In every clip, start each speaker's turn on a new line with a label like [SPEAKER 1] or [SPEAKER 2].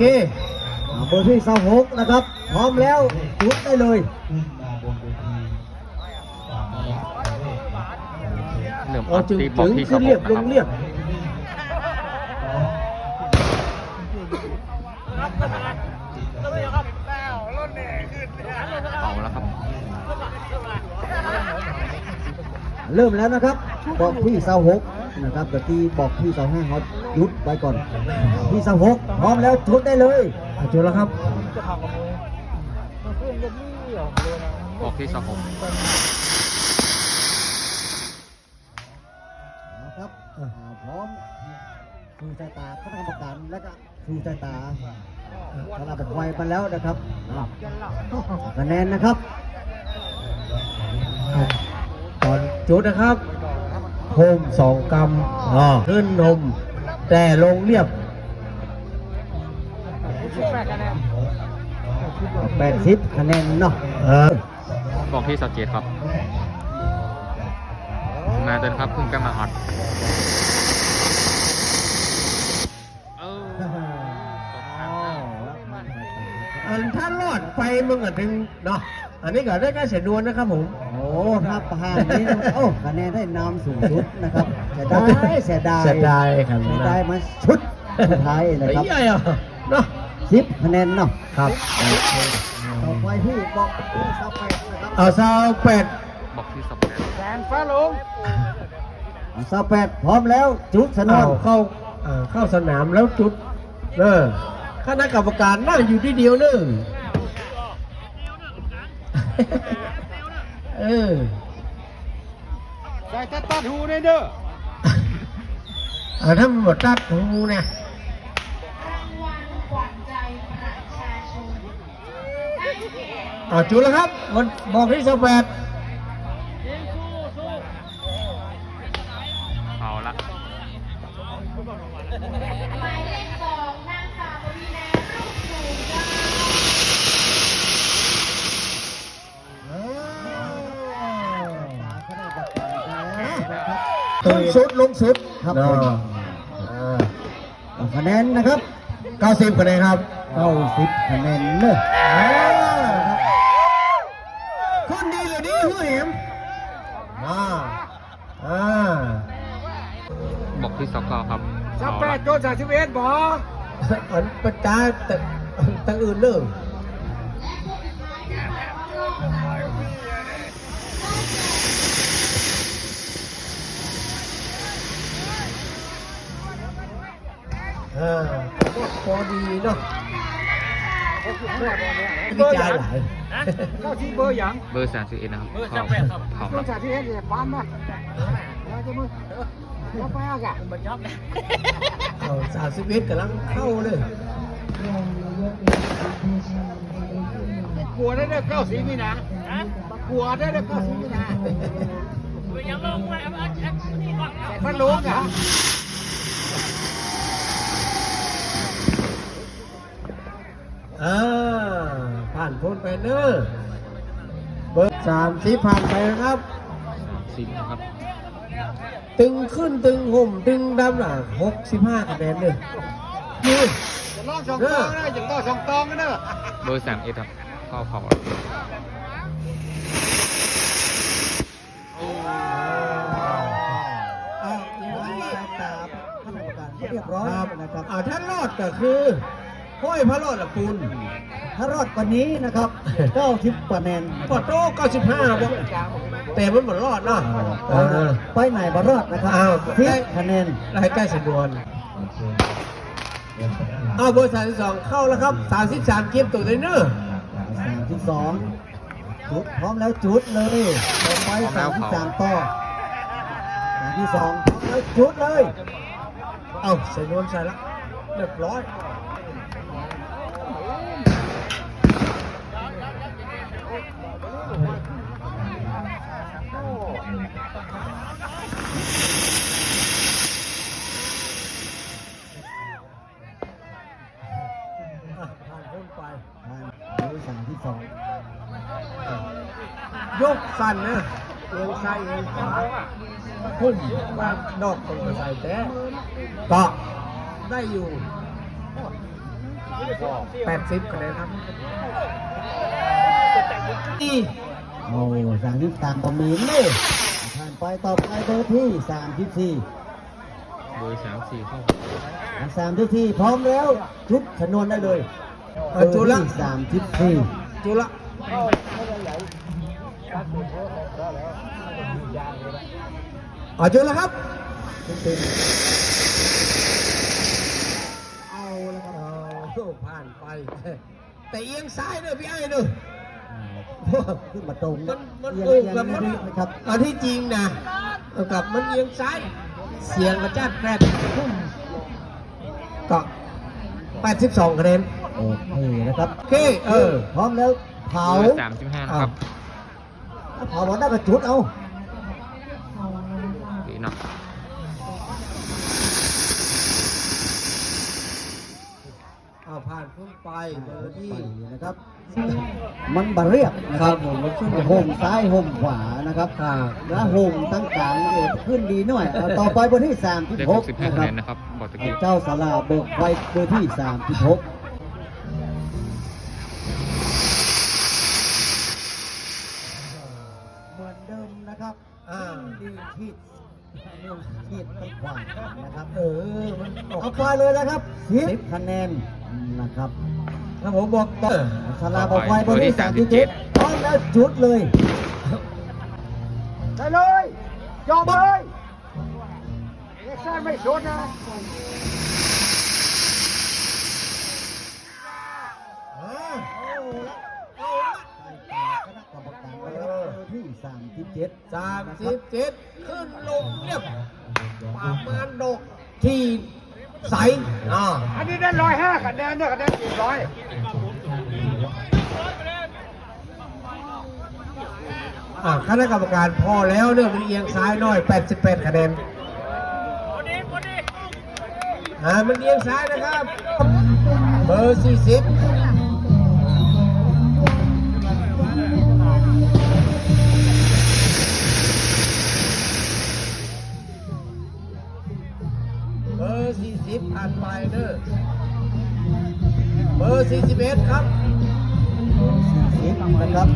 [SPEAKER 1] คอ่าเบอร์ที่สหกนะครับ พร้อมแล้วจุดได้เลย
[SPEAKER 2] เริ่ม
[SPEAKER 1] อา
[SPEAKER 2] อัด
[SPEAKER 1] จึง
[SPEAKER 2] ตีบอ
[SPEAKER 1] ถึ
[SPEAKER 2] ก
[SPEAKER 1] ง
[SPEAKER 2] ที่ส
[SPEAKER 1] ขึ้
[SPEAKER 2] อนง
[SPEAKER 1] เรียบ
[SPEAKER 2] นะ
[SPEAKER 1] ล
[SPEAKER 2] ครั
[SPEAKER 1] ง
[SPEAKER 2] บ
[SPEAKER 1] เรียบ
[SPEAKER 2] เริ่
[SPEAKER 1] มแล้วนะครับ บอกพี่สาวหกนะครับเดี๋ยวที่บอกพี่สาวห้าเขาหยุดไว้ก่อน พี่สาวหกพร้อมแล้วจุดได้เลยอะจุดแล้วครับ
[SPEAKER 2] บอกที่สอง
[SPEAKER 1] นะครับอ่าพร้อมชูสายตาคณะกรรมการและก็ชูสายตาคณะบอกไวมาแล้วนะครับอ่าคะแนนนะครับ
[SPEAKER 3] จุดนะครับโฮมสองกำอ่าขึ้นนม แต่ลงเรียบ
[SPEAKER 1] แปดสิบคะแนนเนาะ
[SPEAKER 3] เออ
[SPEAKER 2] บอกที่สเจ็ดครับมาเดินครับเพิ่งกำลังอัดเออตกน้ำ
[SPEAKER 3] อันถ้ารอดไปมึงอะถึงเนาะ อันนี้ก็ได้การเสียดวนนะครับผม
[SPEAKER 1] โอ้ถ้าผ่านนี้โอ้คะแนนได้นำสูงสุดนะครับเสียดายเสียดาย
[SPEAKER 3] เสียดายครับ
[SPEAKER 1] เสียดายมาชุดสุดท้ายนะครับ
[SPEAKER 3] ไอ้ใหญ่อะเนาะ
[SPEAKER 1] สิบคะแนนเนาะ
[SPEAKER 3] ครับ
[SPEAKER 1] ต่อไปที่บอกที่สเปดนะครับ
[SPEAKER 3] เอาซาวเป็ด
[SPEAKER 2] บอกที่สองแปด
[SPEAKER 1] สเปดพร้อมแล้วจุดสนอ
[SPEAKER 3] เอา
[SPEAKER 1] น
[SPEAKER 3] เข้าเอ่อเข้าสนามแล้วจุดเออคณะกรรมการนั่งอยู่ที่เดียวเนึง เออ
[SPEAKER 4] ได้ตัดตัดหูได้เด้อ
[SPEAKER 3] เออถ้ามันหมดตัดหูเนี่ยอ่าจุดแล้วครับ วันบอกที่สแปด งสุดลงสุด
[SPEAKER 1] ครับ
[SPEAKER 3] เอ
[SPEAKER 1] ผม
[SPEAKER 3] ออ่า
[SPEAKER 1] คะแนนนะครับ
[SPEAKER 3] เก้าสิบคะแนนครับ
[SPEAKER 1] 90คะแนนเนอะ
[SPEAKER 3] อ่าคนดีเลยดีผู้เห็มอ่าอ่า
[SPEAKER 2] บอกที่สองเก้าครับ
[SPEAKER 4] สัก
[SPEAKER 2] เอา
[SPEAKER 4] แป
[SPEAKER 2] ละ
[SPEAKER 4] ดโดนสามสิบเอ็ดบอ
[SPEAKER 3] อันประจาแต่ตั้งอื่นเรื่อ งอ่าพอดีเนาะวิจารณ์หลาย
[SPEAKER 4] เข้าที่เบอร์หยัง
[SPEAKER 2] เบอร์สามสิบเอ็ดนะครับเข้าเข้า
[SPEAKER 4] เบอ
[SPEAKER 2] ละ
[SPEAKER 4] ร์สามสิบเอ็ดเนี่ยปั๊มมาเราจะมือเราไปอะกะมันยับเลย
[SPEAKER 3] เอาสามสิบเอ็ดกำลังเข้าเลย
[SPEAKER 4] กลัวได้เด้อเก้าสีมีนะกลัวได้เด้อเก้าสีมีนะพันลุงอะ
[SPEAKER 3] อ่า ผ่านพ้นไปเนอะเบอร์สามสิบผ่านไปนะครับ
[SPEAKER 2] สิบนะครับ
[SPEAKER 3] ตึงขึ้นตึงห่มตึงดำหลังหกสิบห้าคะแนนเลยยืน
[SPEAKER 4] จะลองสองตองนะอย่างต่อสองตองกันเด้อ
[SPEAKER 2] เบอร์สามเอ็ดครับเข้าเขาโอ้
[SPEAKER 1] อ่าสายตาคณะกรรมการเรียบร้อย
[SPEAKER 3] ครับ
[SPEAKER 1] นะครับ
[SPEAKER 3] อ่าถ้ารอดก็คือห้อยพระรอดละปูน
[SPEAKER 1] ถ้ารอดกว่านี้นะครับ 90คะแนน
[SPEAKER 3] ปอดโต้เก้าสิบห้าบอกแต่มันหมดรอดเนาะเออ
[SPEAKER 1] ไปไหนบารอดนะครับ
[SPEAKER 3] อ้าว
[SPEAKER 1] สิบคะแนน
[SPEAKER 3] รายใกล้สะดวนเอาเบอร์สามสิบสองเข้าแล้วครับสามสิบสามเก็บตัวเลยเนอะ
[SPEAKER 1] สามที่สองจุดพร้อมแล้วจุดเลยต่อไปสามที่สามต่อสามที่สองพร้อมแล้วจุดเลย
[SPEAKER 3] เอาใส่นวลใส่ละเรียบร้อย ยกสั้นนะเอียงซ้ายเอียงขวาพุ่มว่างดอกตรงกระใส่แต่ก็ได้อยู่80คะแนนครับนี่
[SPEAKER 1] โอ้สามที่ต่างกับมีนเลยผ่านไปต่อไปเบอร์ที่สามที่สี่
[SPEAKER 2] เบอร์สามสี่เข้า
[SPEAKER 1] สามที่สี่พร้อมแล้วจุดชนวนได้เลย
[SPEAKER 3] เออจุดละ
[SPEAKER 1] เบอร์ที่สามที่สี่
[SPEAKER 3] จุละ เอาจุละครับ
[SPEAKER 1] เอาแล้วครับ
[SPEAKER 3] เอาผ่านไป แต่เอียงซ้ายเนอะพี่ไอ้เนอะ
[SPEAKER 1] ขึ้นมาตรง
[SPEAKER 3] มันมัน
[SPEAKER 1] เอียง
[SPEAKER 3] โอ้
[SPEAKER 1] เอียง
[SPEAKER 3] กับมัน
[SPEAKER 1] นิดนะครับ
[SPEAKER 3] อันที่จริงนะเอากับมันเอียงซ้าย เสียงกระจัดแกรดพุ่มก็82คะแนน
[SPEAKER 1] โอเคนะครับ
[SPEAKER 3] โอเคเออ
[SPEAKER 1] พร้อมแล้วเผา
[SPEAKER 2] เบอร์สามสิบห้านะครับ
[SPEAKER 1] เผาบอลได้กระจุดเอา
[SPEAKER 2] ดีเนาะ
[SPEAKER 3] เอาผ่านพุ่มไปเบอร์ที่
[SPEAKER 1] นะครับ มันบาเรียบนะครับผมมันขึ้นห่มซ้ายห่มขวานะครับแล้วห่มตั้งกลางเนี่ยขึ้นดีหน่อยเอาต่อไปเบอร์ที่สามที่หกนะครับ เจ้าสาราเบิกไว้เบอร์ที่สามที่หก อ่าดีที่เรื่องที่ต้องขวางนะครับ
[SPEAKER 3] เออมันออก
[SPEAKER 1] เอาไปเลยนะครับสิบคะแนนนะครับ
[SPEAKER 3] ถ้าผมบอกต่อ
[SPEAKER 1] สาราบอกไว้เบอร์ที่สามที่เจ็ดพร้อมแล้วจุดเลย
[SPEAKER 4] ได้เลยยอมเลยเอ็กซ์ไม่ชนนะ
[SPEAKER 1] ร์ที่สามที่เจ็ด
[SPEAKER 3] สามสิบเจ็ดขึ้นลงเรียบประมาณดอกที่ใสอ่า
[SPEAKER 4] อันนี้ได้ร้อยห้าคะแนนเนี่ยคะแนนสี่ร้อย
[SPEAKER 3] อ่าคณะกรรมการพอแล้วเนี่ยมันเอียงซ้ายหน่อย 88 คะแนนอ่ามันเอียงซ้ายนะครับ เบอร์ 40 เบอร์40ผ่านไปเด้อเบอร์41ครับ
[SPEAKER 1] สิบนะครับ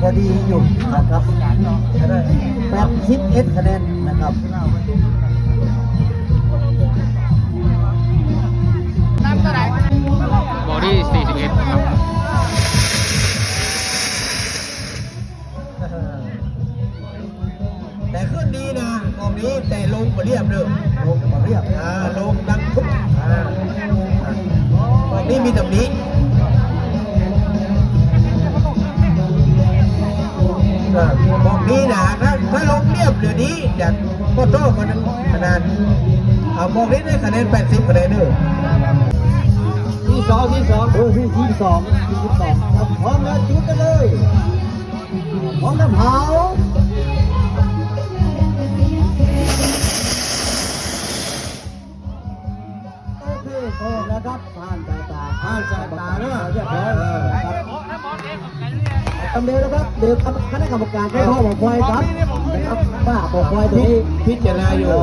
[SPEAKER 1] พอดีอยู่นะครับแปดสิบเอ็ดคะแนนนะครับ
[SPEAKER 3] เรียบเดี๋ยวนี้เดี๋ยวก็โต้มันคะแนนเอากองนี้ได้คะแนน80คะแนนเด้อที่สองที่สอง
[SPEAKER 1] เบอร์ที่ยี่สิบสองยี่สิบสองครับพร้อมแล้วจุดกันเลยพร้อมแล้วเผาโอเคพร้อมแล้วครับผ่านสายตา
[SPEAKER 3] อ่านสายตาเด้อ
[SPEAKER 1] เรียบร้อยครับทำเร็วนะครับเดี๋ยวคณะกรรมการให้พ่อบอกไว้ครับ นะครับป้าบอกไว้ตรงนี้
[SPEAKER 3] พิจารณาอยู่